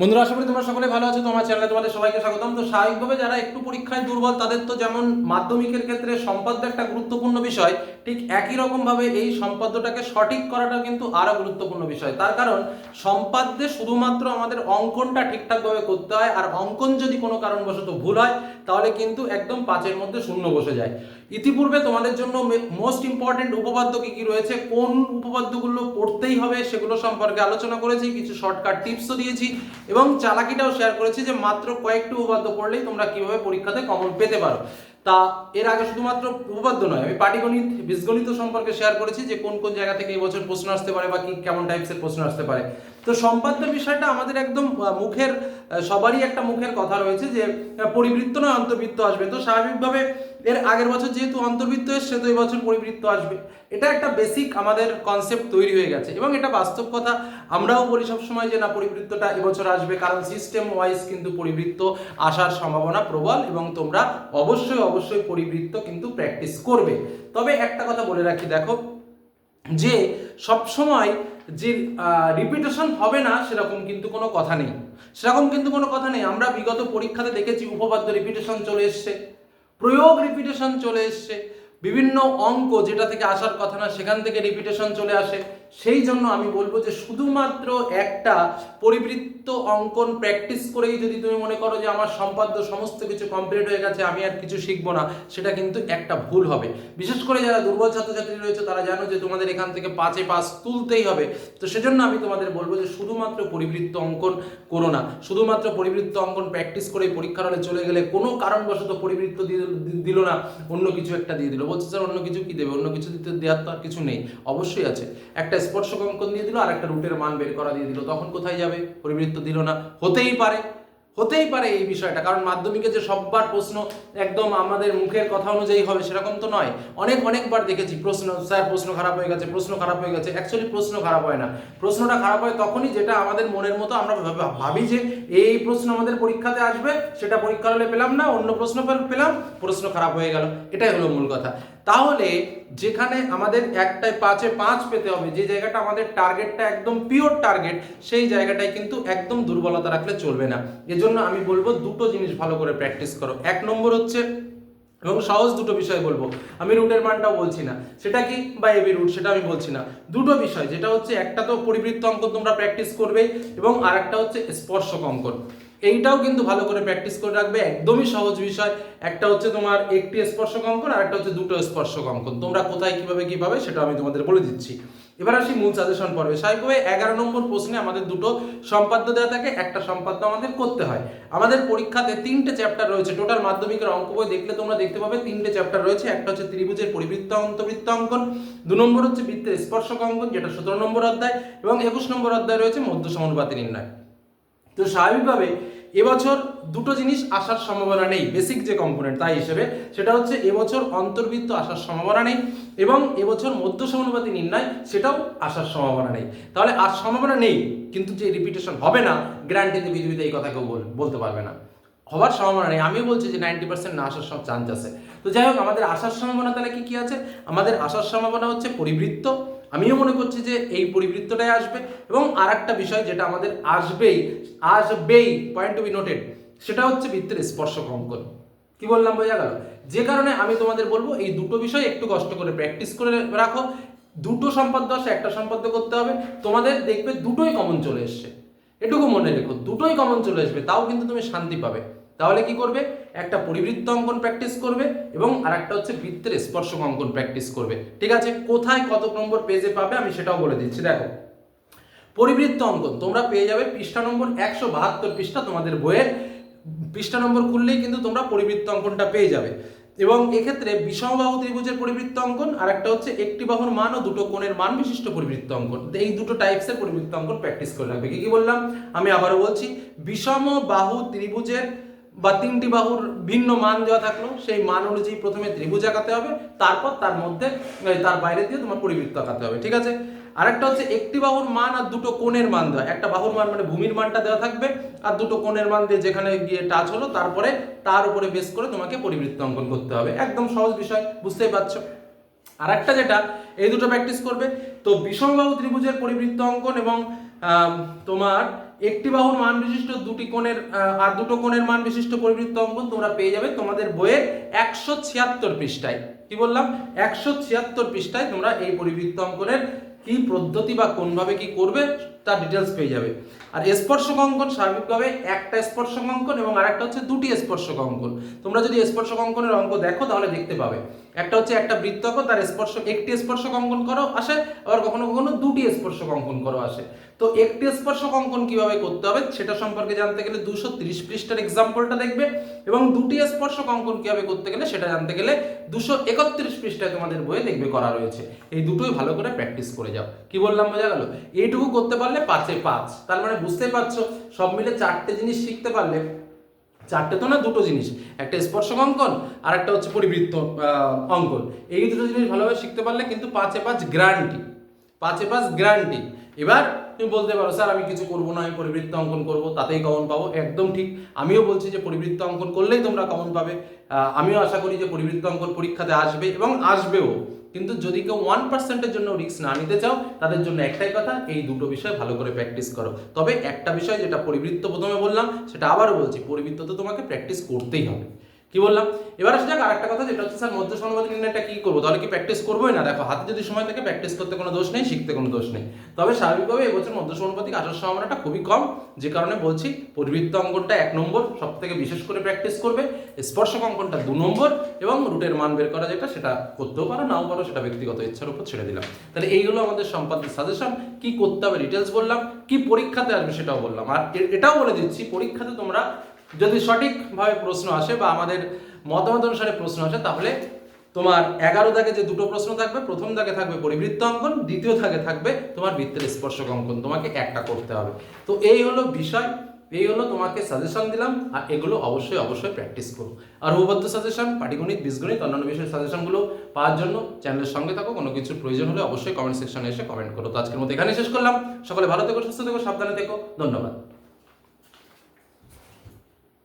বন্ধুরা, আশা করি তোমরা সকলে ভালো আছো তোমার চ্যানেলে তোমাদের সবাইকে স্বাগতম। তো স্বাভাবিকভাবে যারা একটু পরীক্ষায় দুর্বল, তাদের তো যেমন মাধ্যমিকের ক্ষেত্রে সম্পাদ্য একটা গুরুত্বপূর্ণ বিষয়, ঠিক একই রকম ভাবে এই সম্পাদ্যটাকে সঠিক করাটা কিন্তু আরও গুরুত্বপূর্ণ বিষয়। তার কারণ, সম্পাদ্যে শুধুমাত্র আমাদের অঙ্কনটা ঠিকঠাকভাবে করতে হয়, আর অঙ্কন যদি কোনো কারণবশত ভুল হয়, তাহলে কিন্তু একদম পাঁচের মধ্যে শূন্য বসে যায়। ইতিপূর্বে তোমাদের জন্য মোস্ট ইম্পর্টেন্ট উপপাদ্য কি কি রয়েছে, কোন উপপাদ্যগুলো পড়তেই হবে সেগুলো সম্পর্কে আলোচনা করেছি, কিছু শর্টকাট টিপসও দিয়েছি এবং চালাকিটাও শেয়ার করেছি যে মাত্র কয়েকটি উপপাদ্য পড়লেই তোমরা কীভাবে পরীক্ষাতে কমন পেতে পারো। তা এর আগে শুধুমাত্র উপপাদ্য নয়, আমি পাটিগণিত, বীজগণিত সম্পর্কে শেয়ার করেছি যে কোন কোন জায়গা থেকে এই বছর প্রশ্ন আসতে পারে বা কি কেমন টাইপসের প্রশ্ন আসতে পারে। তো সম্পাদ্য বিষয়টা আমাদের একদম মুখের সবারই একটা মুখের কথা রয়েছে যে পরিবৃত্ত নয়, অন্তর্বৃত্ত আসবে। তো স্বাভাবিকভাবে এর আগের বছর যেহেতু অন্তর্বৃত্ত এসছে, তো এই বছর পরিবৃত্ত আসবে। এটা একটা বেসিক আমাদের কনসেপ্ট তৈরি হয়ে গেছে এবং এটা বাস্তব কথা। আমরাও বলি সবসময় যে না, পরিবৃত্তটা এবছর আসবে, কারণ সিস্টেম ওয়াইজ কিন্তু পরিবৃত্ত আসার সম্ভাবনা প্রবল এবং তোমরা অবশ্যই অবশ্যই পরিবৃত্ত কিন্তু প্র্যাকটিস করবে। তবে একটা কথা বলে রাখি, দেখো, যে সবসময় যে রিপিটেশন হবে না, সেরকম কিন্তু কোনো কথা নেই। সেরকম কিন্তু কোনো কথা নেই। আমরা বিগত পরীক্ষাতে দেখেছি, উপপাদ্য রিপিটেশন চলে এসছে। প্রয়োগ রিপিটেশন চলে এসছে। বিভিন্ন অঙ্ক যেটা থেকে আসার কথা না, সেখান থেকে রিপিটেশন চলে আসে। সেই জন্য আমি বলব যে শুধুমাত্র একটা পরিবৃত্ত অঙ্কন প্র্যাকটিস করেই যদি তুমি মনে করো যে আমার সম্পাদ্য সমস্ত কিছু কমপ্লিট হয়ে গেছে, আমি আর কিছু শিখব না, সেটা কিন্তু একটা ভুল হবে। বিশেষ করে যারা দুর্বল ছাত্রছাত্রী রয়েছে, তারা জানো যে তোমাদের এখান থেকে পাঁচে পাস তুলতেই হবে। তো সেজন্য আমি তোমাদের বলব যে শুধুমাত্র পরিবৃত্ত অঙ্কন করো না। শুধুমাত্র পরিবৃত্ত অঙ্কন প্র্যাকটিস করে পরীক্ষার হলে চলে গেলে কোনো কারণবশত পরিবৃত্ত দিল না, অন্য কিছু একটা দিয়ে দিল। বলছে, স্যার, অন্য কিছু কি দেবে? অন্য কিছু দিতে দেওয়ার তো আর কিছু নেই। অবশ্যই আছে। একটা স্পর্শক অঙ্কন দিয়ে দিল আর একটা রুটের মান বের করা দিয়ে দিল। তখন কোথায় যাবে? পরিবৃত্ত দিল না। হতেই পারে হতেই পারে এই বিষয়টা। কারণ মাধ্যমিকে যে সববার প্রশ্ন একদম আমাদের মুখের কথা অনুযায়ী হবে সেরকম তো নয়। অনেক, অনেকবার দেখেছি প্রশ্ন, স্যার প্রশ্ন খারাপ হয়ে গেছে, প্রশ্ন খারাপ হয়ে গেছে। অ্যাকচুয়ালি প্রশ্ন খারাপ হয় না। প্রশ্নটা খারাপ হয় তখনই যেটা আমাদের মনের মতো আমরা ভাবি যে এই প্রশ্ন আমাদের পরীক্ষাতে আসবে, সেটা পরীক্ষা হলে পেলাম না, অন্য প্রশ্ন পেলাম, প্রশ্ন খারাপ হয়ে গেল। এটাই হলো মূল কথা। তাহলে যেখানে আমাদের একটায় পাঁচে পাঁচ পেতে হবে, যে জায়গাটা আমাদের টার্গেটটা একদম পিওর টার্গেট সেই জায়গাটায় কিন্তু একদম দুর্বলতা রাখলে চলবে না। এজন্য আমি বলব দুটো জিনিস ভালো করে প্র্যাকটিস করো। এক নম্বর হচ্ছে, এবং সহজ দুটো বিষয় বলব, আমি রুটের মানটাও বলছি না। সেটা কি বা এবি রুট সেটা আমি বলছি না। দুটো বিষয়, যেটা হচ্ছে একটা তো পরিবৃত্ত অঙ্কন তোমরা প্র্যাকটিস করবে এবং আরেকটা হচ্ছে স্পর্শক অঙ্কন এইটাও কিন্তু ভালো করে প্র্যাকটিস করে রাখবে, একদমই সহজ বিষয়। একটা হচ্ছে তোমার একটি স্পর্শক অঙ্কন আর একটা হচ্ছে দুটো স্পর্শক অঙ্কন। তোমরা কোথায় কীভাবে কীভাবে সেটা আমি তোমাদের বলে দিচ্ছি। এবার আসি মূল সাজেশন পর্বে। স্বাভাবিকভাবে এগারো নম্বর প্রশ্নে আমাদের দুটো সম্পাদ্য দেওয়া থাকে, একটা সম্পাদ্য আমাদের করতে হয়। আমাদের পরীক্ষাতে তিনটে চ্যাপ্টার রয়েছে। টোটাল মাধ্যমিকের অঙ্ক বই দেখলে তোমরা দেখতে পাবে তিনটে চ্যাপ্টার রয়েছে। একটা হচ্ছে ত্রিভুজের পরিবৃত্ত অন্তবৃত্ত অঙ্কন, দু নম্বর হচ্ছে বৃত্তের স্পর্শক অঙ্কন, যেটা সতেরো নম্বর অধ্যায়, এবং একুশ নম্বর অধ্যায় রয়েছে মধ্য সমানুপাতি নির্ণয়। তো স্বাভাবিকভাবে এবছর দুটো জিনিস আসার সম্ভাবনা নেই বেসিক যে কম্পোনেন্ট তাই হিসেবে, সেটা হচ্ছে এবছর অন্তর্বৃত্ত আসার সম্ভাবনা নেই এবং এবছর মধ্য সমানুপাতি নির্ণয় সেটাও আসার সম্ভাবনা নেই। তাহলে আর সম্ভাবনা নেই, কিন্তু যে রিপিটেশন হবে না গ্যারান্টিতে পৃথিবীতে এই কথা কেউ বল- বলতে পারবে না। হওয়ার সম্ভাবনা নেই, আমিও বলছি যে নাইনটি পার্সেন্ট না আসার সব চান্স আছে। তো যাই হোক, আমাদের আসার সম্ভাবনা তাহলে কি কি আছে? আমাদের আসার সম্ভাবনা হচ্ছে পরিবৃত্ত আমিও মনে করছি যে এই পরিবৃত্তটাই আসবে এবং আর একটা বিষয় যেটা আমাদের আসবেই আসবেই পয়েন্ট টু বি নোটেড সেটা হচ্ছে বৃত্তের স্পর্শক অঙ্কন কি বললাম বোঝা গেল? যে কারণে আমি তোমাদের বলব এই দুটো বিষয় একটু কষ্ট করে প্র্যাকটিস করে রাখো। দুটো সম্পাদ্য আসে একটা সম্পাদ্য করতে হবে। তোমাদের দেখবে দুটোই কমন চলে এসছে। এটুকু মনে রেখো, দুটোই কমন চলে আসবে, তাও কিন্তু তুমি শান্তি পাবে। তাহলে কি করবে? একটা পরিবৃত্ত অঙ্কন প্র্যাকটিস করবে এবং আর একটা হচ্ছে বৃত্তের স্পর্শক অঙ্কন প্র্যাকটিস করবে। ঠিক আছে? কোথায় কত নম্বর পেজে পাবে? আমি সেটাও বলে দিচ্ছি। দেখো, পরিবৃত্ত অঙ্কন, তোমরা পেয়ে যাবে পৃষ্ঠা নম্বর একশো বাহাত্তর পৃষ্ঠা তোমাদের বইয়ের। পৃষ্ঠা নম্বর খুললেই কিন্তু তোমরা পরিবৃত্ত অঙ্কনটা পেয়ে যাবে। এবং এক্ষেত্রে বিষমবাহু ত্রিভুজের পরিবৃত্ত অঙ্কন আর একটা হচ্ছে একটি বাহুর মান ও দুটো কোণের মান বিশিষ্ট পরিবৃত্ত অঙ্কন। এই দুটো টাইপসের পরিবৃত্ত অঙ্কন প্র্যাকটিস করে রাখবে। কি কি বললাম? আমি আবারও বলছি বিষম বাহু ত্রিভুজের বা তিনটি বাহুর ভিন্ন মান দেওয়া থাকল, সেই মান অনুযায়ী প্রথমে ত্রিভুজ আঁকাতে হবে, তারপর তার মধ্যে তার বাইরে দিয়ে তোমার পরিবৃত্ত আঁকাতে হবে, ঠিক আছে? আরেকটা হচ্ছে একটি বাহুর মান আর দুটো কোণের মান দেওয়া, একটা বাহুর মান মানে ভূমির মানটা দেওয়া থাকবে, আর দুটো কোণের মান দিয়ে যেখানে গিয়ে টাচ হলো, তারপরে তার উপরে বেস করে তোমাকে পরিবৃত্ত অঙ্কন করতে হবে, একদম সহজ বিষয়, বুঝতেই পারছ? আর একটা যেটা, এই দুটো প্র্যাকটিস করবে, তো বিষমবাহু ত্রিভুজের পরিবৃত্ত অঙ্কন এবং তোমার একটি বাহুর মান বিশিষ্ট দুটি কোণের আর দুটো কোণের মান বিশিষ্ট পরিবৃত্ত অঙ্কন তোমরা পেয়ে যাবে তোমাদের বইয়ের একশো ছিয়াত্তর পৃষ্ঠায়। কি বললাম? একশো ছিয়াত্তর পৃষ্ঠায় তোমরা এই পরিবৃত্ত অঙ্কনের কি পদ্ধতি বা কোনভাবে কি করবে তার ডিটেলস পেয়ে যাবে। আর স্পর্শক অঙ্কন স্বাভাবিকভাবে একটা স্পর্শক অঙ্কন এবং আরেকটা হচ্ছে দুটি স্পর্শক অঙ্কন। তোমরা যদি স্পর্শক অঙ্কনের অঙ্ক দেখো তাহলে দেখতে পাবে। একটা হচ্ছে একটা বৃত্তক, তার স্পর্শ একটি স্পর্শক অঙ্কন করো, আসে। আবার কখনো কখনো দুটি স্পর্শক অঙ্কন করো, আসে। তো একটি স্পর্শক অঙ্কন কীভাবে করতে হবে, সেটা সম্পর্কে জানতে গেলে দুশো তিরিশ পৃষ্ঠার এক্সাম্পলটা দেখবে। এবং দুটি স্পর্শক অঙ্কন কীভাবে করতে গেলে, সেটা জানতে গেলে দুশো একত্রিশ পৃষ্ঠায় তোমাদের বইয়ে দেখবে করা রয়েছে। এই দুটোই ভালো করে প্র্যাকটিস করে যাও। কি বললাম, বোঝা গেল? এইটুকু করতে পারলে পাঁচে পাঁচ। তার মানে বুঝতেই পারছ? সব মিলে চারটে জিনিস শিখতে পারলে চারটে তো না, দুটো জিনিস। একটা স্পর্শক অঙ্কন আর একটা হচ্ছে পরিবৃত্ত অঙ্কন। এই দুটো জিনিস ভালোভাবে শিখতে পারলে কিন্তু পাঁচে পাঁচ গ্যারান্টি পাঁচে পাঁচ গ্যারান্টি এবার তুমি বলতে পারো, স্যার, আমি কিছু করব না, আমি পরিবৃত্ত অঙ্কন করব, তাতেই কমন পাবো। একদম ঠিক। আমিও বলছি যে পরিবৃত্ত অঙ্কন করলেই তোমরা কমন পাবে। আমিও আশা করি যে পরিবৃত্ত অঙ্কন পরীক্ষাতে আসবে এবং আসবেও। কিন্তু যদি কেউ ওয়ান পার্সেন্টের জন্য রিস্ক না নিতে চাও, তাদের জন্য একটাই কথা, এই দুটো বিষয় ভালো করে প্র্যাকটিস করো। তবে একটা বিষয় যেটা পরিবৃত্ত প্রথমে বললাম, সেটা আবারও বলছি, পরিবৃত্ত তো তোমাকে প্র্যাকটিস করতেই হবে। কি বললাম? এবার আসা যাক আরেকটা কথা, যেটা হচ্ছে স্যার মধ্য সমানুপাতি নির্ণয়টা কি করব? তাহলে কি প্র্যাকটিস করবোই না? দেখো, হাতে যদি সময় থাকে প্র্যাকটিস করতে কোনো দোষ নেই, শিখতে কোনো দোষ নেই। তবে স্বাভাবিকভাবে এবছর মধ্য সমানুপাতিক আসার সম্ভাবনাটা খুবই কম। যে কারণে বলছি, পরিবৃত্ত অঙ্কনটা এক নম্বর সব থেকে বিশেষ করে প্র্যাকটিস করবে। স্পর্শক অঙ্কনটা দু নম্বর এবং রুটের মান বের করা যেটা, সেটা করতেও পারো, নাও পারো, সেটা ব্যক্তিগত ইচ্ছার উপর ছেড়ে দিলাম। তাহলে এইগুলো আমাদের সম্পাদ্য সাজেশন কি করতে হবে ডিটেলস বললাম, কি পরীক্ষাতে আসবে সেটাও বললাম। আর এটাও বলে দিচ্ছি, পরীক্ষাতে তোমরা যদি সঠিকভাবে প্রশ্ন আসে বা আমাদের মতামত অনুসারে প্রশ্ন আসে, তাহলে তোমার এগারো দাগে যে দুটো প্রশ্ন থাকবে, প্রথম দাগে থাকবে পরিবৃত্ত অঙ্কন, দ্বিতীয় দাগে থাকবে তোমার বৃত্তের স্পর্শক অঙ্কন। তোমাকে একটা করতে হবে। তো এই হলো বিষয়, এই হলো তোমাকে সাজেশন দিলাম, আর এগুলো অবশ্যই অবশ্যই প্র্যাকটিস করো। আর উপপাদ্য সাজেশন পাটিগণিত, বীজগণিত, অন্যান্য বিষয়ের সাজেশনগুলো পাওয়ার জন্য চ্যানেলের সঙ্গে থাকো, কোনো কিছুর প্রয়োজন হলে অবশ্যই কমেন্ট সেকশনে এসে কমেন্ট করো। তো আজকের মতো এখানে শেষ করলাম। সকলে ভালো থেকো, সুস্থ থেকো, সাবধানে থেকো। ধন্যবাদ।